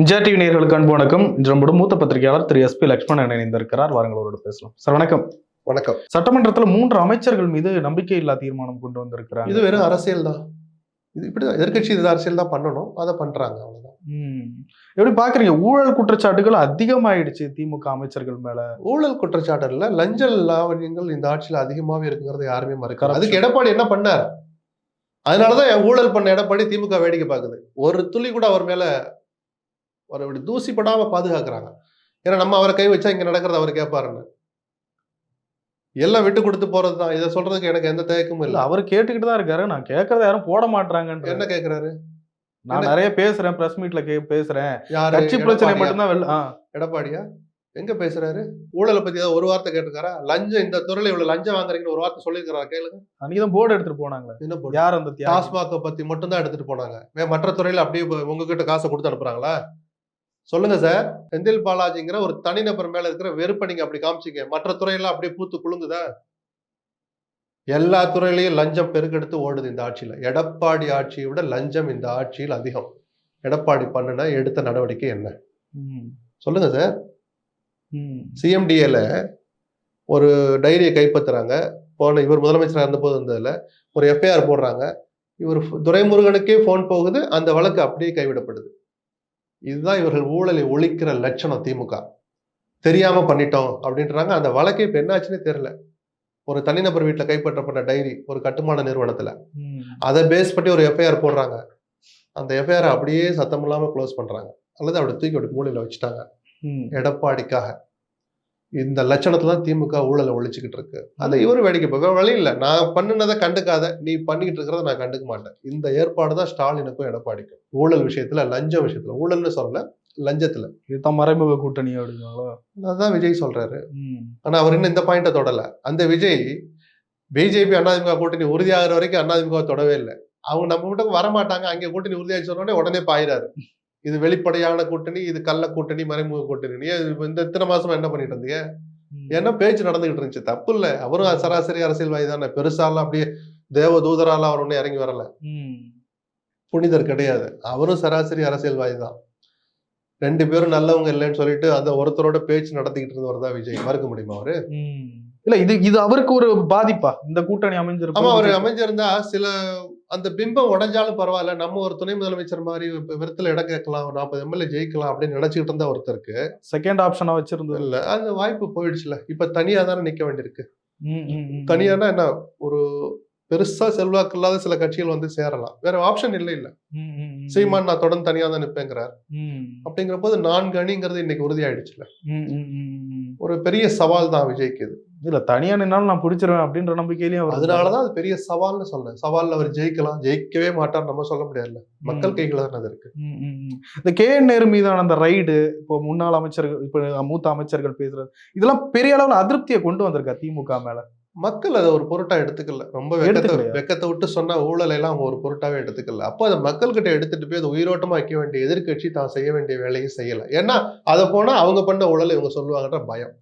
Vijaya TV நேயர்களுக்கு அன்பு வணக்கம். இன்று நம்முடைய மூத்த பத்திரிகையாளர் திரு எஸ் பி லட்சுமணன் இணைந்திருக்கிறார். வாருங்கள் அவரோடு பேசலாம். சார் வணக்கம். வணக்கம். சட்டமன்றத்துல மூன்று அமைச்சர்கள் மீது நம்பிக்கை இல்லா தீர்மானம் கொண்டு வந்திருக்கிறாங்க. இது வெறும் அரசியல் தான். இது இப்படிதான் எதிர்கட்சி இது அரசியல் தான் பண்ணணும். அதை பண்றாங்க அவ்வளவுதான். எப்படி பாக்குறீங்க? ஊழல் குற்றச்சாட்டுகள் அதிகமாயிடுச்சு திமுக அமைச்சர்கள் மேல. ஊழல் குற்றச்சாட்டுல லஞ்ச லாவண்யங்கள் இந்த ஆட்சியில அதிகமாவே இருக்குங்கிறத யாருமே Corruption. அதுக்கு எடப்பாடி என்ன பண்ணார்? அதனாலதான் ஊழல் பண்ண எடப்பாடி திமுக வேடிக்கை பார்க்குது ஒரு துளி கூட அவர் மேல ஒரு இப்படி தூசி படாம பாதுகாக்கிறாங்க. ஏன்னா நம்ம அவரை கை வச்சா இங்க நடக்கிறத அவர் கேட்பாருன்னு எல்லாம் விட்டு கொடுத்து போறதுதான். இதை சொல்றதுக்கு எனக்கு எந்த தயக்கமும் இல்ல அவர் கேட்டுக்கிட்டு தான் இருக்காரு. நான் கேட்கறத யாரும் போட மாட்டாங்கன்ற என்ன கேட்கிறாரு? நான் நிறைய பேசுறேன் பிரஸ் மீட்ல கே பேசுறேன். கட்சி பிரச்சனை? மட்டும்தான். எடப்பாடியா? எங்க பேசுறாரு? ஊழலை பத்தி ஏதாவது ஒரு வார்த்தை கேட்டிருக்காரா? லஞ்சம் இந்த துறையில இவ்வளவு லஞ்சம் வாங்குறீங்கன்னு ஒரு வார்த்தை சொல்லியிருக்காரா? கேளுங்க. அன்னைக்கு தான் போர்டு எடுத்துட்டு போனாங்களே. என்ன? யார் அந்த? டாஸ்மாக பத்தி மட்டும் தான் எடுத்துட்டு போனாங்க. மற்ற துறையில அப்படியே உங்ககிட்ட காசை கொடுத்து அனுப்புறாங்களா? சொல்லுங்க சார். செந்தில் பாலாஜிங்கிற ஒரு தனிநபர் மேல இருக்கிற வெறுப்பை நீங்க அப்படி காமிச்சீங்க. மற்ற துறையெல்லாம் அப்படியே பூத்து குலுங்குதா? எல்லா துறையிலையும் லஞ்சம் பெருக்கெடுத்து ஓடுது இந்த ஆட்சியில. எடப்பாடி ஆட்சியை விட லஞ்சம் இந்த ஆட்சியில் அதிகம். எடப்பாடி பண்ணுன எடுத்த நடவடிக்கை என்ன. சொல்லுங்க சார். சிஎம்டிஏல ஒரு டைரியை கைப்பற்றுறாங்க போன இவர் முதலமைச்சராக இருந்தபோது இருந்ததில் ஒரு எஃப்ஐஆர் போடுறாங்க. இவர் துரைமுருகனுக்கே ஃபோன் போகுது. அந்த வழக்கு அப்படியே கைவிடப்படுது. இதுதான் இவர்கள் ஊழலை ஒழிக்கிற லட்சணம் திமுக. தெரியாம பண்ணிட்டோம் அப்படின்றாங்க. அந்த வழக்கே இப்போ என்னாச்சுன்னே தெரியல. ஒரு தனிநபர் வீட்டில் கைப்பற்றப்பட்ட டைரி ஒரு கட்டுமான நிறுவனத்துல. அதை பேஸ் பண்ணி ஒரு எஃப்ஐஆர் போடுறாங்க. அந்த எஃப்ஐஆர் அப்படியே சத்தம் இல்லாம க்ளோஸ் பண்றாங்க. அல்லது அப்படி தூக்கி அப்படி மூலையில வச்சுட்டாங்க. எடப்பாடிக்காக. இந்த லட்சணத்துல தான் திமுக ஊழலை ஒழிச்சுக்கிட்டு இருக்கு. அதை இவரு வேடிக்கை வேற வழி இல்லை. நான் பண்ணினதை கண்டுக்காத நீ பண்ணிக்கிட்டு இருக்கிறத நான் கண்டுக்க மாட்டேன். இந்த ஏற்பாடு தான் ஸ்டாலினுக்கும் எடப்பாடிக்கும். ஊழல் விஷயத்துல லஞ்ச விஷயத்துல. ஊழல்னு சொல்லல லஞ்சத்துல. இதுதான் மறைமுக கூட்டணி அப்படிங்களா அதான் விஜய் சொல்றாரு. ஆனா அவர் இன்னும் இந்த பாயிண்ட்டை தொடல. அந்த விஜய் பிஜேபி அதிமுக கூட்டணி உறுதியாகிற வரைக்கும் அதிமுக தொடவே இல்லை. அவங்க நம்ம மட்டும் வரமாட்டாங்க. அங்கே கூட்டணி உறுதியாகி சொன்ன உடனே உடனே பாயிறாரு. இது வெளிப்படையான கூட்டணி இது கள்ள கூட்டணி மறைமுக கூட்டணி. இந்த இத்தனை மாசமா என்ன பண்ணிட்டு இருந்தீங்க. ஏன்னா பேச்சு நடந்துகிட்டு இருந்துச்சு. தப்பு இல்ல. அவரும் சராசரி அரசியல்வாதி தானே. பெருசாலாம் அப்படியே தேவ தூதராலாம் அவர் ஒன்றும் இறங்கி வரல. புனிதர் கிடையாது. அவரும் சராசரி அரசியல்வாதி தான். ரெண்டு பேரும் நல்லவங்க இல்லைன்னு சொல்லிட்டு அந்த ஒருத்தரோட பேச்சு நடத்திக்கிட்டு இருந்தவர் தான் விஜய். மறுக்க முடியுமா அவரு. இல்ல இது இது அவருக்கு ஒரு பாதிப்பா? இந்த கூட்டணி அமைஞ்சிருக்கும் ஆமா அவர் அமைஞ்சிருந்தா சில அந்த பிம்பம் உடைஞ்சாலும் பரவாயில்ல. நம்ம ஒரு துணை முதலமைச்சர் மாதிரி விருத்துல இடம் கேட்கலாம். ஒரு நாற்பது எம்எல்ஏ ஜெயிக்கலாம் அப்படின்னு நினைச்சுக்கிட்டு இருந்தா ஒருத்தருக்கு. செகண்ட் ஆப்ஷனா வச்சிருந்தது. இல்ல அந்த வாய்ப்பு போயிடுச்சுல. இப்ப தனியா தானே நிக்க வேண்டியிருக்கு. தனியானா என்ன? ஒரு பெருசா செல்வாக்கு இல்லாத சில கட்சிகள் வந்து சேரலாம். வேற ஆப்ஷன் இல்லை இல்ல. சீமான் நான் தொடர்ந்து தனியா தான் நிப்பேங்கிறார். ம், அப்படிங்கிற போது நான்கு அணிங்கிறது இன்னைக்கு உறுதியாயிடுச்சுல. ஒரு பெரிய சவால் தான் விஜய்க்கு இது. இல்ல தனியா நின்னாலும் நான் பிடிச்சிருவேன் அப்படின்ற நம்பிக்கையிலயும் அவர் அதனாலதான் அது பெரிய சவால்னு சொன்னேன். சவால்ல அவர் ஜெயிக்கலாம். ஜெயிக்கவே மாட்டார் நம்ம சொல்ல முடியாதுல்ல. மக்கள் கைகளை தானே அது இருக்கு. இந்த கே என் நேரு மீதான அந்த ரைடு இப்போ முன்னாள் அமைச்சர்கள் இப்போ மூத்த அமைச்சர்கள் பேசுறது இதெல்லாம் பெரிய அளவுல அதிருப்தியை கொண்டு வந்திருக்கா திமுக மேல? மக்கள் அதை ஒரு பொருட்டா எடுத்துக்கல. ரொம்ப வெக்கத்தை? வெக்கத்தை விட்டு சொன்னா ஊழலை எல்லாம் அவங்க ஒரு பொருட்டாவே எடுத்துக்கல. அப்போ அதை மக்கள் கிட்ட எடுத்துட்டு போய் அதை உயிரோட்டமா வைக்க வேண்டிய எதிர்க்கட்சி தான் செய்ய வேண்டிய வேலையை செய்யல. ஏன்னா அதை போனா அவங்க பண்ண ஊழலை இவங்க சொல்லுவாங்கன்ற பயம்.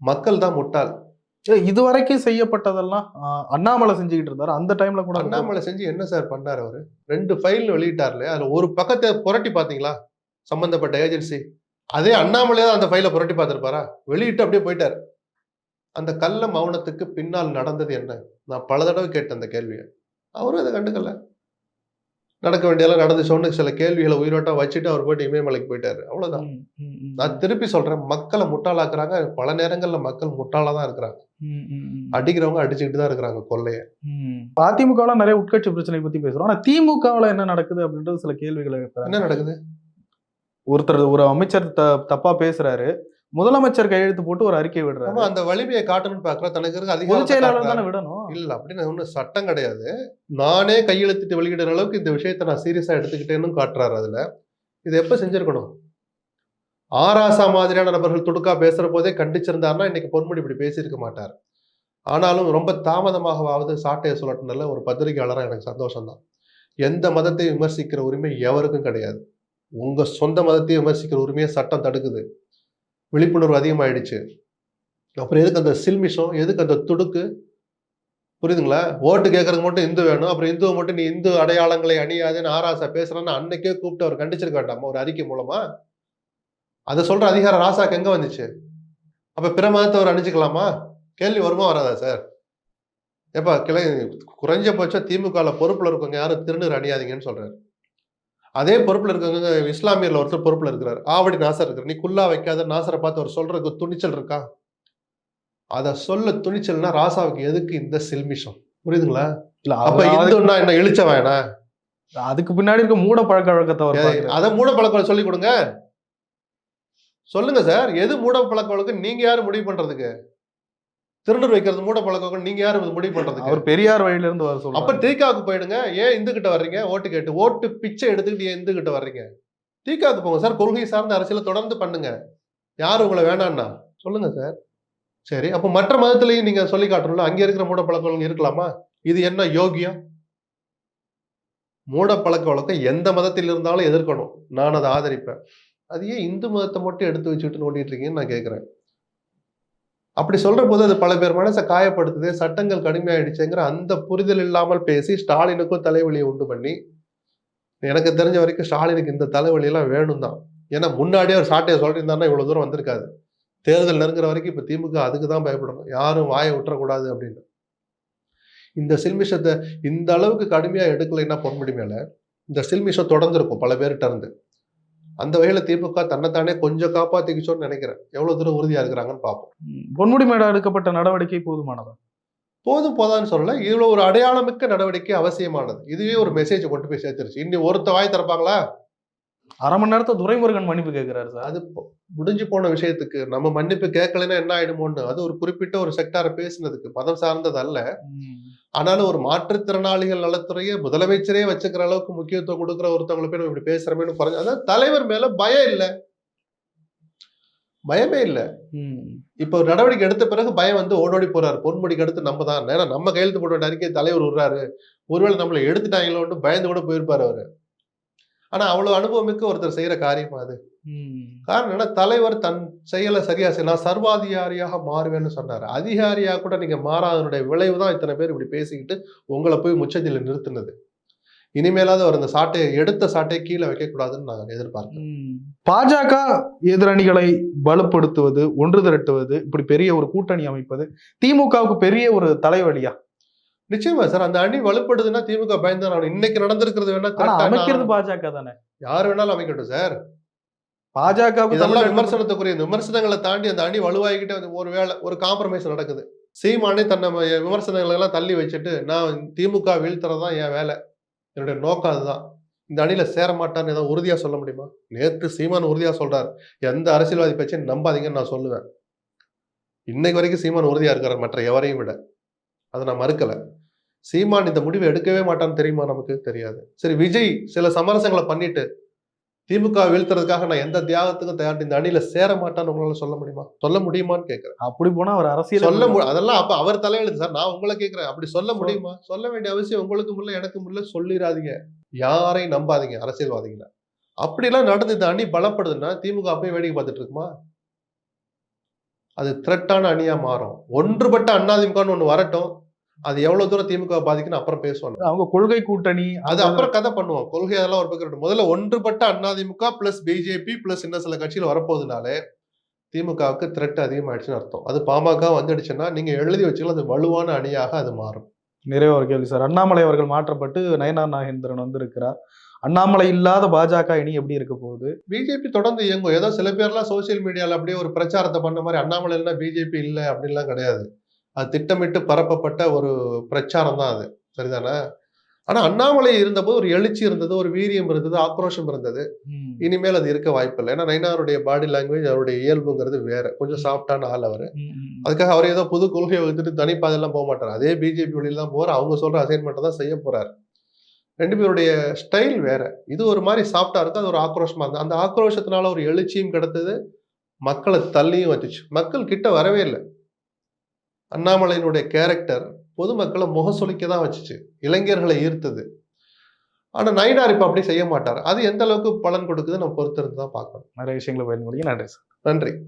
மக்கள் தான் முட்டாள். இல்ல, இதுவரைக்கும் செய்யப்பட்டதெல்லாம் அண்ணாமலை செஞ்சுக்கிட்டு இருந்தாரு. அந்த டைம்ல கூட அண்ணாமலை செஞ்சு என்ன சார் பண்ணாரு அவரு? ரெண்டு ஃபைல் வெளியிட்டார்ல அதுல ஒரு பக்கத்தை புரட்டி பாத்தீங்களா சம்பந்தப்பட்ட ஏஜென்சி அதே அண்ணாமலையே அந்த ஃபைலை புரட்டி பார்த்திருப்பாரா? வெளியிட்டு அப்படியே போயிட்டாரு. அந்த கள்ள மௌனத்துக்கு பின்னால் நடந்தது என்ன? நான் பல தடவை கேட்டேன் அந்த கேள்வியை. அவரும் அதை கண்டுக்கல. நடக்க வேண்டியதெல்லாம் நடந்துச்சோன்னு சில கேள்விகளை உயிரோட்டம் வச்சுட்டு அவர் போயிட்டு இமயமலைக்கு போயிட்டாரு. அவ்வளவுதான். நான் திருப்பி சொல்றேன் மக்களை முட்டாளாக்குறாங்க. பல நேரங்கள்ல மக்கள் முட்டாளா தான் இருக்கிறாங்க. அடிக்கிறவங்க அடிச்சுக்கிட்டு தான் இருக்கிறாங்க கொள்ளைய. அதிமுகவில் நிறைய உட்கட்சி பிரச்சனை பத்தி பேசுறோம். ஆனா திமுகவுல என்ன நடக்குது அப்படின்றது சில கேள்விகளை என்ன நடக்குது? ஒருத்தர் ஒரு அமைச்சர் த- தப்பா பேசுறாரு. முதலமைச்சர் கையெழுத்து போட்டு ஒரு அறிக்கை விடுறாரு. அந்த வலிமையை காட்டணும்னு பாக்குற தனக்கு இருக்க அதிகாரத்தை செயலாளர். தானே விடணும். இல்ல அப்படின்னு ஒன்றும் சட்டம் கிடையாது. நானே கையெழுத்திட்டு வெளியிடுற அளவுக்கு இந்த விஷயத்த நான் சீரியஸா எடுத்துக்கிட்டேன்னு காட்டுறாரு அதுல. இது எப்ப செஞ்சிருக்கணும்? ஆராசா மாதிரியான நபர்கள் துடுக்கா பேசுற போதே கண்டிச்சிருந்தாருன்னா இன்னைக்கு பொன்முடி இப்படி பேசியிருக்க மாட்டார். ஆனாலும் ரொம்ப தாமதமாகவாவது சாட்டையை சொல்லட்டுனல ஒரு பத்திரிகையாளராக எனக்கு சந்தோஷம் தான் எந்த மதத்தை விமர்சிக்கிற உரிமை எவருக்கும் கிடையாது. உங்க சொந்த மதத்தை விமர்சிக்கிற உரிமையை சட்டம் தடுக்குது. விழிப்புணர்வு அதிகமாயிடுச்சு. அப்புறம் எதுக்கு அந்த சில்மிஷம் எதுக்கு அந்த துடுக்கு? புரியுதுங்களா? ஓட்டு கேட்கறதுக்கு மட்டும் இந்து வேணும். அப்புறம் இந்துவை மட்டும் நீ இந்து அடையாளங்களை அணியாதுன்னு ஆராசா பேசுறான்னு அன்னைக்கே கூப்பிட்டு அவர் கண்டிச்சிருக்க வேண்டாமா ஒரு அறிக்கை மூலமா. அதை சொல்ற அதிகாரம் ராசாக்கு எங்க வந்துச்சு? அப்ப பிற மதத்தை அவர் அணிஞ்சுக்கலாமா? கேள்வி வருமா வராதா சார்? ஏப்பா கிளை குறைஞ்சபட்சம் திமுகல பொறுப்புல இருக்கவங்க யாரும் திருநூறு அணியாதீங்கன்னு சொல்றாரு. அதே பொறுப்புல இருக்கவங்க இஸ்லாமியர்ல ஒருத்தர் பொறுப்புல இருக்கிறார். ஆவடி நாசர் இருக்கிறார் நீ குல்லா வைக்காத நாசரை பார்த்து அவர் சொல்றதுக்கு துணிச்சல் இருக்கா? அத சொல்ல துணிச்சல்னா ராசாவுக்கு எதுக்கு இந்த சில்மிஷம்? புரியுதுங்களா? இல்ல அப்ப இந்துன்னா என்ன இழிச்ச வேணா? அதுக்கு பின்னாடி இருக்க மூட பழக்க வழக்கத்தை. அதை மூட பழக்கம் சொல்லி கொடுங்க. சொல்லுங்க சார் எது மூட பழக்க வழக்கம் நீங்க யாரு முடிவு பண்றதுக்கு? திருநூறு வைக்கிறது மூட பழக்கம் நீங்க யாரு இது முடிவு பண்றதுக்கு? அவர் பெரியார் வழியில இருந்து வர அப்ப சொல்றாரு தீகாவுக்கு போயிடுங்க. ஏன் இந்து கிட்ட வர்றீங்க? ஓட்டு கேட்டு. ஓட்டு பிச்சை எடுத்துக்கிட்டு ஏன் இந்து கிட்ட வர்றீங்க? தீகாவுக்கு போங்க சார். கொள்கை சார்ந்த அரசியலை தொடர்ந்து பண்ணுங்க. யார் உங்களை வேணான்னா? சொல்லுங்க சார். சரி. அப்போ மற்ற மதத்திலையும் நீங்க சொல்லி காட்டணும்ல? அங்க இருக்கிற மூட பழக்க வழக்கம் இருக்கலாமா? இது என்ன யோகியம் மூட பழக்க வழக்கம் எந்த மதத்தில் இருந்தாலும் எதிர்க்கணும். நான் அதை ஆதரிப்பேன். அது ஏன் இந்து மதத்தை மட்டும் எடுத்து வச்சுட்டு நோண்டிட்டு இருக்கீங்கன்னு நான் கேட்கிறேன் அப்படி சொல்ற போது அது பல பேர் மனசை காயப்படுத்துது சட்டங்கள் கடுமையாயிடுச்சுங்கிற அந்த புரிதல் இல்லாமல் பேசி ஸ்டாலினுக்கும் தலைவலியை உண்டு பண்ணி எனக்கு தெரிஞ்ச வரைக்கும் ஸ்டாலினுக்கு இந்த தலைவலியெல்லாம் வேணும் தான் ஏன்னா முன்னாடியே ஒரு சாட்டையை சொல்லியிருந்தாருன்னா இவ்வளோ தூரம் வந்திருக்காது. தேர்தல் நெருங்குற வரைக்கும் இப்போ திமுக அதுக்கு தான் பயப்படணும் யாரும் வாயை விட்டுறக்கூடாது அப்படின்னு. இந்த சில்மிஷத்தை இந்த அளவுக்கு கடுமையாக எடுக்கலைன்னா பொன்முடி மேலே இந்த சில்மிஷம் தொடர்ந்துருக்கும் பல பேர்கிட்ட இருந்து. அந்த வகையில திமுக தன்னைத்தானே கொஞ்சம் காப்பாத்திக்கிச்சோன்னு நினைக்கிறேன். எவ்வளவு தூரம் உறுதியா இருக்கிறாங்கன்னு பார்ப்போம். பொன்முடி மேடம் எடுக்கப்பட்ட நடவடிக்கை போதுமானதா? போதும் போதான்னு சொல்லல. இவ்வளவு ஒரு அடையாளமிக்க நடவடிக்கை அவசியமானது. இதுவே ஒரு மெசேஜ் கொண்டு போய் சேர்த்துருச்சு. இன்னி ஒருத்த வாய் திறப்பாங்களா? அரை மணி நேரத்தை துரைமுருகன் மன்னிப்பு கேட்கிறாரு சார். அது முடிஞ்சு போன விஷயத்துக்கு நம்ம மன்னிப்பு கேட்கலைன்னா என்ன ஆயிடுமோன்னு. அது ஒரு குறிப்பிட்ட ஒரு செக்டாரை பேசினதுக்கு மதம் சார்ந்தது அல்ல. ஆனாலும் ஒரு மாற்றுத்திறனாளிகள் நலத்துறையை முதலமைச்சரே வச்சுக்கிற அளவுக்கு முக்கியத்துவம் கொடுக்குற ஒருத்தவங்களை போய் இப்படி பேசுறமேனு குறைஞ்சு அதாவது தலைவர் மேல பயம் இல்ல. பயமே இல்ல. இப்ப ஒரு நடவடிக்கை எடுத்த பிறகு பயம் வந்து ஓடோடி போறாரு. பொன்முடிக்கு அடுத்து நம்ம தான். ஏன்னா நம்ம கையெழுத்து வேண்டிய அறிக்கை தலைவர் விடுறாரு. ஒருவேளை நம்மளை எடுத்துட்டாங்களோன்னு பயந்து கூட போயிருப்பாரு அவரு. ஆனா அவ்வளவு அனுபவமிக்க ஒருத்தர் செய்யற காரியமா அது. காரணம் என்ன தலைவர் தன் செயலை சரியா செய்ய நான் சர்வாதிகாரியாக மாறுவேன்னு சொன்னாரு. அதிகாரியா கூட நீங்க மாறாதனுடைய விளைவு தான் இத்தனை பேர் இப்படி பேசிக்கிட்டு உங்களை போய் முச்சந்தில நிறுத்தினது. இனிமேலாவது அவர் அந்த சாட்டையை எடுத்த சாட்டையை கீழே வைக்க கூடாதுன்னு நான் எதிர்பார்க்கிறேன். ம். பாஜக எதிரணிகளை பலப்படுத்துவது ஒன்று திரட்டுவது இப்படி பெரிய ஒரு கூட்டணி அமைப்பது திமுகவுக்கு பெரிய ஒரு தலைவலியா? நிச்சயமா சார் அந்த அணி வலுப்படுதுன்னா திமுக பயந்தான். இன்னைக்கு நடந்திருக்கிறது வேணா அமைக்கிறது பாஜக தானே? யார் வேணாலும் அமைக்கட்டும் சார். பாஜகவுக்கு இதெல்லாம் விமர்சனத்துக்குரிய விமர்சனங்களை தாண்டி அந்த அணி வலுவாகிக்கிட்டே வந்து ஒரு வேளை ஒரு காம்ப்ரமைஸ் நடக்குது. சீமானே தன்னை விமர்சனங்களை எல்லாம் தள்ளி வச்சுட்டு நான் திமுக வீழ்த்துறதுதான் என் வேலை. என்னுடைய நோக்கம் அதுதான். இந்த அணியில சேர மாட்டான்னு ஏதாவது உறுதியா சொல்ல முடியுமா? நேத்து சீமான் உறுதியா சொல்றாரு. எந்த அரசியல்வாதி பேச்சையும் நம்பாதீங்கன்னு நான் சொல்லுவேன். இன்னைக்கு வரைக்கும் சீமான் உறுதியா இருக்கிறார் மற்ற எவரையும் விட. அதை நான் மறுக்கல. சீமான் இந்த முடிவை எடுக்கவே மாட்டான்னு தெரியுமா நமக்கு? தெரியாது. சரி விஜய் சில சமரசங்களை பண்ணிட்டு திமுக வீழ்த்துறதுக்காக நான் எந்த தியாகத்துக்கும் தயார் இந்த அணியில சேர மாட்டான்னு உங்களால சொல்ல முடியுமா? சொல்ல முடியுமான்னு கேட்கிறேன் அப்படி போனா அவர் அரசியல் சொல்ல அதெல்லாம் அப்ப அவர் தலையெழுத்து. சார் நான் உங்களை கேட்கிறேன் அப்படி சொல்ல முடியுமா? சொல்ல வேண்டிய அவசியம் உங்களுக்கு முல்ல எனக்கு முல்ல. சொல்லிடாதீங்க. யாரையும் நம்பாதீங்க அரசியல்வாதிகளை. அப்படிலாம் நடந்து இந்த அணி பலப்படுதுன்னா திமுக அப்பயே வேடிக்கை பார்த்துட்டு இருக்குமா? அது த்ரெட்டான அணியா மாறும். ஒன்றுபட்ட அண்ணாதிமுகன்னு ஒண்ணு வரட்டும். அது எவ்வளவு தூரம் திமுக பாதிக்குன்னு அப்புறம் பேசுவாங்க. அவங்க கொள்கை கூட்டணி அது அப்புறம் கதை பண்ணுவோம். கொள்கை அதெல்லாம் ஒரு பக்கம். முதல்ல ஒன்றுபட்ட அதிமுக பிளஸ் பிஜேபி பிளஸ் இன்னும் சில கட்சிகள் வரப்போகுதுனாலே திமுகவுக்கு த்ரெட் அதிகமாயிடுச்சுன்னு அர்த்தம். அது பாமக வந்துடுச்சுன்னா நீங்க எழுதி வச்சுக்கலாம் அது வலுவான அணியாக அது மாறும். நிறைய ஒரு கேள்வி சார். அண்ணாமலை அவர்கள் மாற்றப்பட்டு நயனார் நாகேந்திரன் வந்திருக்கிறார். அண்ணாமலை இல்லாத பாஜக இனி எப்படி இருக்க போகுது? பிஜேபி தொடர்ந்து இயங்கும். ஏதோ சில பேர்லாம் சோசியல் மீடியால அப்படியே ஒரு பிரச்சாரத்தை பண்ண மாதிரி அண்ணாமலை இல்லைன்னா பிஜேபி இல்லை அப்படின்லாம் கிடையாது. அது திட்டமிட்டு பரப்பப்பட்ட ஒரு பிரச்சாரம் தான் அது. சரிதானே? ஆனா அண்ணாமலை இருந்தபோது ஒரு எழுச்சி இருந்தது ஒரு வீரியம் இருந்தது ஆக்ரோஷம் இருந்தது. இனிமேல் அது இருக்க வாய்ப்பில்லை ஏன்னா நைனாருடைய பாடி லாங்குவேஜ் அவருடைய இயல்புங்கிறது வேற. கொஞ்சம் சாஃப்டான ஆள் அவர். அதுக்காக அவர் ஏதோ புது கொள்கையை வகுத்துட்டு தனிப்பாதெல்லாம் போக மாட்டார். அதே பிஜேபி வழியில தான் போறார் அவங்க சொல்ற அசைன்மெண்ட் தான் செய்ய போறாரு. ரெண்டு பேருடைய ஸ்டைல் வேற. இது ஒரு மாதிரி சாஃப்டா இருக்கு அது ஒரு ஆக்ரோஷமா இருக்கு. அந்த ஆக்ரோஷத்தினால ஒரு எழுச்சியும் கிடைத்தது மக்களை தள்ளியும் வச்சுச்சு. மக்கள் கிட்ட வரவே இல்லை. அண்ணாமலையினுடைய கேரக்டர் பொதுமக்களை முகசொலிக்க தான் வச்சுச்சு. இளைஞர்களை ஈர்த்தது. ஆனா நயினார் இப்ப அப்படி செய்ய மாட்டார். அது எந்த அளவுக்கு பலன் கொடுக்குது நம்ம பொறுத்திருந்து தான் பார்க்கணும். நிறைய விஷயங்களை பயன்படுத்தி. நன்றி சார். நன்றி.